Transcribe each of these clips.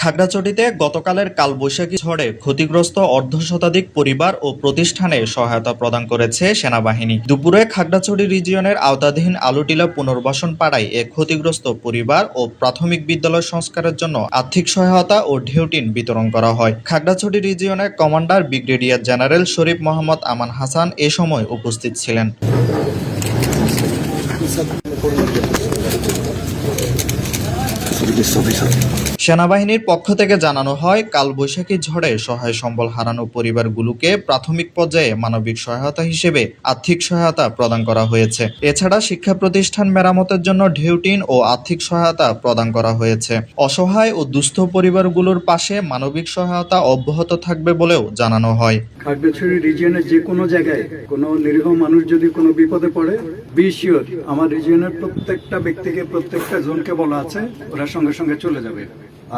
খাগড়াছড়িতে গতকালের কালবৈশাখী ঝড়ে ক্ষতিগ্রস্ত অর্ধশতাধিক পরিবার ও প্রতিষ্ঠানে সহায়তা প্রদান করেছে সেনাবাহিনী। দুপুরে খাগড়াছড়ি রিজিয়নের আওতাধীন আলুটিলা পুনর্বাসন পাড়ায় এ ক্ষতিগ্রস্ত পরিবার ও প্রাথমিক বিদ্যালয় সংস্কারের জন্য আর্থিক সহায়তা ও ঢেউটিন বিতরণ করা হয়। Khagrachari রিজিয়নের commander, brigadier general Sharif Mohammad Aman Hasan এ সময় উপস্থিত ছিলেন। সেনাবাহিনীর পক্ষ থেকে জানানো হয়, কালবৈশাখী ঝড়ে সহায় সম্বল হারানো পরিবারগুলোকে প্রাথমিক পর্যায়ে মানবিক সহায়তা হিসেবে আর্থিক সহায়তা প্রদান করা হয়েছে। এছাড়া শিক্ষা প্রতিষ্ঠান মেরামতের জন্য ঢেউটিন ও আর্থিক সহায়তা প্রদান করা হয়েছে। অসহায় ও দুস্থ পরিবারগুলোর পাশে মানবিক সহায়তা অব্যাহত থাকবে বলেও জানানো হয়। খাগড়াছড়ি রিজিয়নের যে কোনো জায়গায় কোনো নিরীহ মানুষ যদি কোনো বিপদে পড়ে বি শিওর আমার রিজিয়নের প্রত্যেকটা ব্যক্তিকে, প্রত্যেকটা জনকে বলা আছে, ওরা সঙ্গে সঙ্গে চলে যাবে।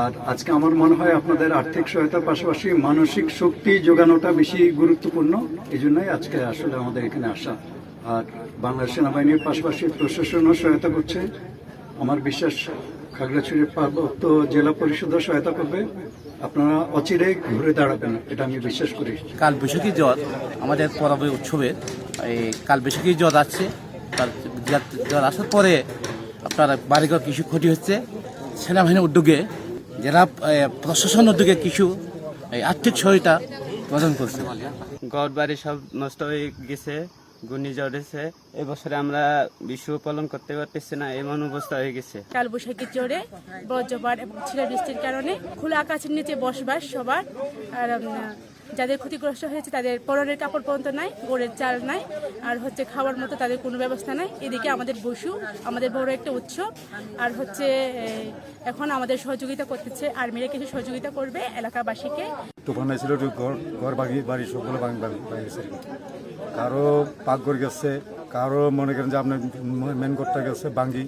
আর আজকে আমার মনে হয় আপনাদের আর্থিক সহায়তার পাশাপাশি মানসিক শক্তি যোগানোটা বেশি গুরুত্বপূর্ণ এই জন্যই আজকে আসলে আমাদের এখানে আসা। আর বাংলাদেশ সেনাবাহিনীর পাশাপাশি প্রশাসনও সহায়তা করছে। আমার বিশ্বাস খাগড়াছড়ি পার্বত্য জেলা পরিষদও সহায়তা করবে। আপনারা অচিরে ঘুরে দাঁড়াবেন এটা আমি বিশ্বাস করি। কাল বৈশাখী জ্বর আমাদের পরবে উৎসবের এই কাল বৈশাখী জ্বর আসছে। তার জ্বর- জ্বর আসার পরে আপনার বাড়িঘর কিছু ক্ষতি হচ্ছে। সেনাবাহিনীর উদ্যোগে জেলা প্রশাসন উদ্যোগে কিছু এই আর্থিক সহায়তা প্রদান করছে। ঘর বাড়ি সব নষ্ট হয়ে গেছে। ঘূর্ণিঝড় এসে এবছরে আমরা বিশু পালন করতে পারতেছি না, এমন অবস্থা হয়ে গেছে। কালবৈশাখীর জোরে বজ্রপাত এবং ছিলা বৃষ্টির কারণে খোলা আকাশের নিচে বসবাস সবার। আর যাদের ক্ষতিগ্রস্ত হয়েছে তাদের পরনের কাপড় পর্যন্ত নাই গোড়ের চাল নাই আর হচ্ছে খাওয়ার মতো তাদের কোনো ব্যবস্থা নাই। এদিকে আমাদের বসু আমাদের বড় একটা উৎসব আর হচ্ছে এখন আমাদের সহযোগিতা করতেছে আর্মিরা কিছু সহযোগিতা করবে এলাকাবাসীকে। তুফান একটু ঘর ঘর ভাঙি বাড়ি সবগুলো ভাঙি ভাঙি গেছে কারও পাকঘর গেছে কারও মনে করেন যে আপনার মেন ঘরটা গেছে ভাঙ্গি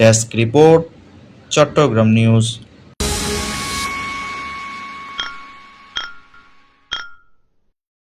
ডেস্ক রিপোর্ট চট্টগ্রাম নিউজ